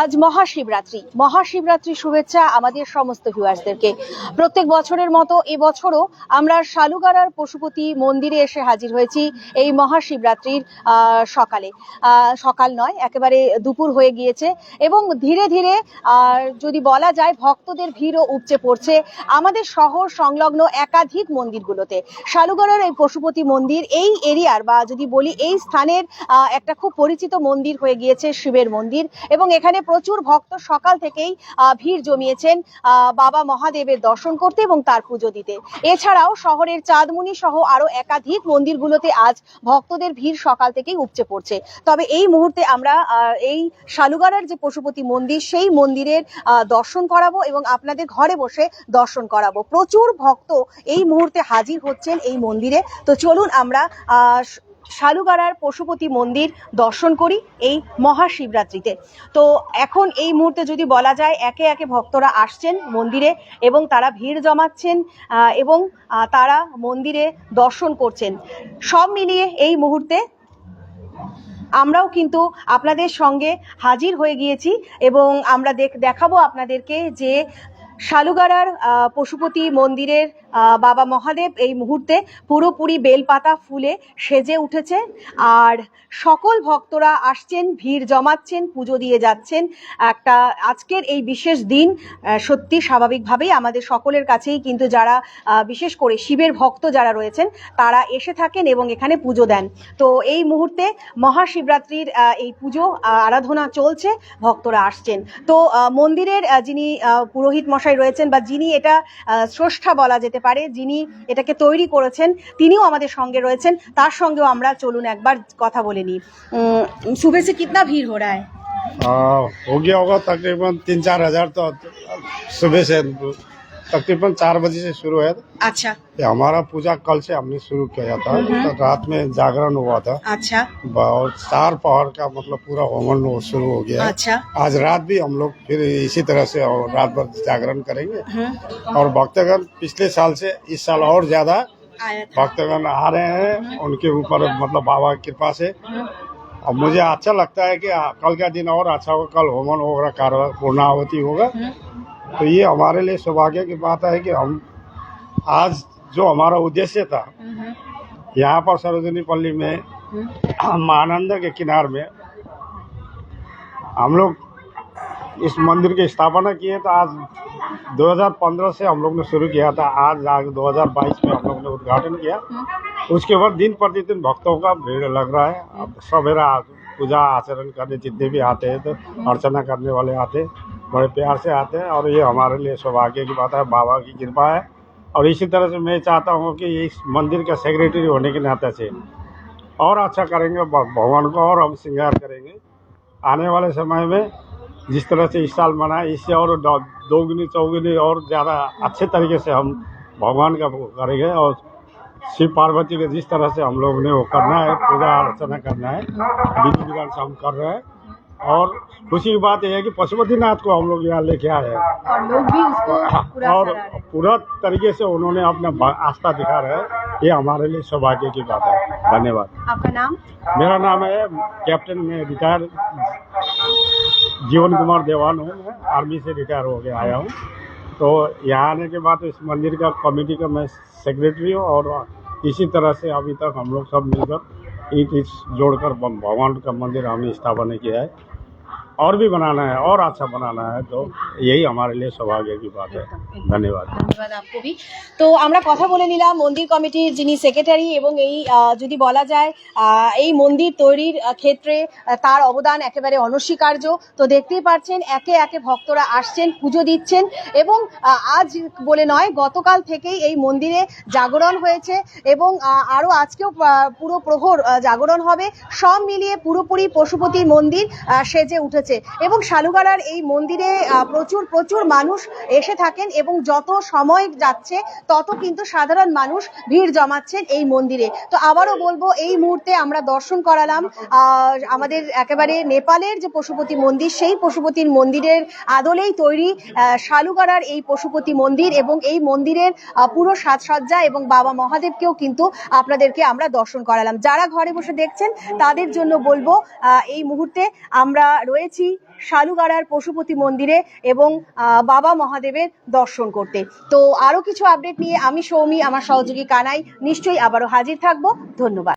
আজ মহাশিবরাত্রি। মহাশিবরাত্রি শুভেচ্ছা আমাদের সমস্ত ভিউয়ার্সদেরকে প্রত্যেক বছরের মতো এবছরও আমরা শালুগাড়ার পশুপতি মন্দিরে এসে হাজির হয়েছি এই মহাশিবরাত্রির সকালে। সকাল নয়, একেবারে দুপুর হয়ে গিয়েছে এবং ধীরে ধীরে যদি বলা যায় ভক্তদের ভিড়ও উপচে পড়ছে আমাদের শহর সংলগ্ন একাধিক মন্দিরগুলোতে। শালুগড়ার এই পশুপতি মন্দির এই এরিয়ার বা যদি বলি এই স্থানের একটা খুব পরিচিত মন্দির হয়ে গিয়েছে শিবের মন্দির এবং এখানে প্রচুর ভক্ত সকাল থেকেই ভিড় জমিয়েছেন বাবা মহাদেবের দর্শন করতে এবং তার পুজো দিতে। এছাড়াও শহরের চাঁদমুনি সহ আরও একাধিক মন্দিরগুলোতে আজ ভক্তদের ভিড় সকাল থেকেই উপচে পড়ছে। তবে এই মুহূর্তে আমরা এই শালুগাড়ার যে পশুপতি মন্দির সেই মন্দিরের দর্শন করাবো এবং আপনাদের ঘরে বসে দর্শন করাবো। প্রচুর ভক্ত এই মুহূর্তে হাজির হচ্ছেন এই মন্দিরে। তো চলুন আমরা আহ, শালুগাড়ার পশুপতি মন্দির দর্শন করি এই মহাশিবরাত্রিতে। তো এখন এই মুহূর্তে যদি বলা যায়, একে একে ভক্তরা আসছেন মন্দিরে এবং তারা ভিড় জমাচ্ছেন এবং তারা মন্দিরে দর্শন করছেন। সব মিলিয়ে এই মুহূর্তে আমরাও কিন্তু আপনাদের সঙ্গে হাজির হয়ে গিয়েছি এবং আমরা দেখ, দেখাবো আপনাদেরকে যে শালুগাড়ার পশুপতি মন্দিরের বাবা মহাদেব এই মুহূর্তে পুরোপুরি বেলপাতা ফুলে সেজে উঠেছে। আর সকল ভক্তরা আসছেন, ভিড় জমাচ্ছেন, পুজো দিয়ে যাচ্ছেন। একটা আজকের এই বিশেষ দিন সত্যি স্বাভাবিকভাবেই আমাদের সকলের কাছেই কিন্তু যারা বিশেষ করে শিবের ভক্ত যারা রয়েছেন, তারা এসে থাকেন এবং এখানে পুজো দেন। তো এই মুহূর্তে মহাশিবরাত্রির এই পুজো আরাধনা চলছে, ভক্তরা আসছেন। তো মন্দিরের যিনি পুরোহিত মশাই রয়েছেন বা যিনি এটা আহ, স্রষ্টা বলা যেতে পারে যিনি এটাকে তৈরি করেছেন তিনিও আমাদের সঙ্গে রয়েছেন তার সঙ্গেও আমরা চলুন একবার কথা বলে নিই উম, सुबह से कितना भीड़ हो रहा है हाँ, हो गया होगा तकरीबन तीन चार हजार तो सुबह से तकरीबन चार बजे से शुरू है। अच्छा। हमारा पूजा कल से हमने शुरू किया था। तो रात में जागरण हुआ था। अच्छा। और चार पहर का मतलब पूरा होमन शुरू हो गया। अच्छा। आज रात भी हम लोग फिर इसी तरह से और रात भर जागरण करेंगे। हम्म, और भक्तगण पिछले साल से इस साल और ज़्यादा भक्तगण आ रहे हैं। उनके ऊपर मतलब बाबा की कृपा से। हम्म, और मुझे अच्छा लगता है कि कल का दिन और अच्छा होगा। कल होमन होगा कार्य पूर्णावती होगा। हम्म, तो ये हमारे लिए सौभाग्य की बात है कि हम आज जो हमारा उद्देश्य था, यहाँ पर सरोजनी पल्ली में महानंद के किनार में, हम लोग इस मंदिर की स्थापना किए तो आज 2015 से हम लोग ने शुरू किया था। आज आज 2022 में हम लोग ने उद्घाटन किया। उसके बाद दिन प्रतिदिन भक्तों का भीड़ लग रहा है। अब सवेरा पूजा आचरण करने जितने भी आते हैं तो अर्चना करने वाले आते हैं। बड़े प्यार से आते हैं और ये हमारे लिए सौभाग्य की बात है, बाबा की कृपा है। और इसी तरह से मैं चाहता हूँ कि इस मंदिर का सेक्रेटरी होने के नाते से और अच्छा करेंगे भगवान को और हम श्रृंगार करेंगे। आने वाले समय में जिस तरह से इस साल मनाए, इससे और दोगुनी, चौगुनी और ज़्यादा अच्छे तरीके से हम भगवान का करेंगे और शिव पार्वती के जिस तरह से हम लोग ने वो करना है पूजा अर्चना करना है विधि विधान से हम कर रहे हैं। और खुशी की बात यह है कि पशुपतिनाथ को हम लोग यहाँ लेके आए हैं। और लोग भी उसको पूरा और हैं। पूरा तरीके से उन्होंने अपना आस्था दिखा रहे हैं। ये हमारे लिए सौभाग्य की बात है। धन्यवाद। आपका नाम? मेरा नाम है कैप्टन में रिटायर जीवन कुमार देवान हूँ। मैं आर्मी से रिटायर हो गया आया हूँ। तो यहाँ आने के बाद इस मंदिर का कमेटी का मैं सेक्रेटरी हूँ और इसी तरह से अभी तक हम लोग सब मिलकर ईट ईट जोड़कर भगवान का मंदिर हमने स्थापना किया है। और भी बनाना है और अच्छा बनाना है तो यही हमारे लिए सौभाग्य की बात है धन्यवाद ধন্যবাদ আপনি তো আমরা কথা বলে নিলাম মন্দির কমিটির যিনি সেক্রেটারি এবং এই আহ, যদি বলা যায় আহ, এই মন্দির তৈরির আহ, ক্ষেত্রে আহ, তার অবদান একেবারে অনস্বীকার্য তো দেখতেই পাচ্ছেন একে একে ভক্তরা আসছেন পুজো দিচ্ছেন এবং আহ, আজ বলে নয় গতকাল থেকেই এই মন্দিরে জাগরণ হয়েছে এবং আহ, আরো আজকেও আহ, পুরো প্রহর আহ, জাগরণ হবে সব মিলিয়ে পুরোপুরি পশুপতি মন্দির আহ, সেজে উঠেছে এবং শালুগাড়ার এই মন্দিরে প্রচুর প্রচুর মানুষ এসে থাকেন এবং যত সময় যাচ্ছে, তত কিন্তু সাধারণ মানুষ ভিড় জমাচ্ছেন এই মন্দিরে। তো আবারও বলব, এই মুহূর্তে আমরা দর্শন করালাম আমাদের একেবারে নেপালের যে পশুপতি মন্দির, সেই পশুপতির মন্দিরের আদলেই তৈরি শালুগাড়ার এই পশুপতি মন্দির এবং এই মন্দিরের পুরো সাজসজ্জা এবং বাবা মহাদেবকেও কিন্তু আপনাদেরকে আমরা দর্শন করালাম। যারা ঘরে বসে দেখছেন, তাদের জন্য বলব এই মুহূর্তে আমরা রয়েছি। এসেছি শালুগাড়ার পশুপতি মন্দিরে এবং বাবা মহাদেবের দর্শন করতে। তো আরও কিছু আপডেট নিয়ে আমি সৌমি, আমার সহযোগী কানাই, নিশ্চয়ই আবারও হাজির থাকব। ধন্যবাদ।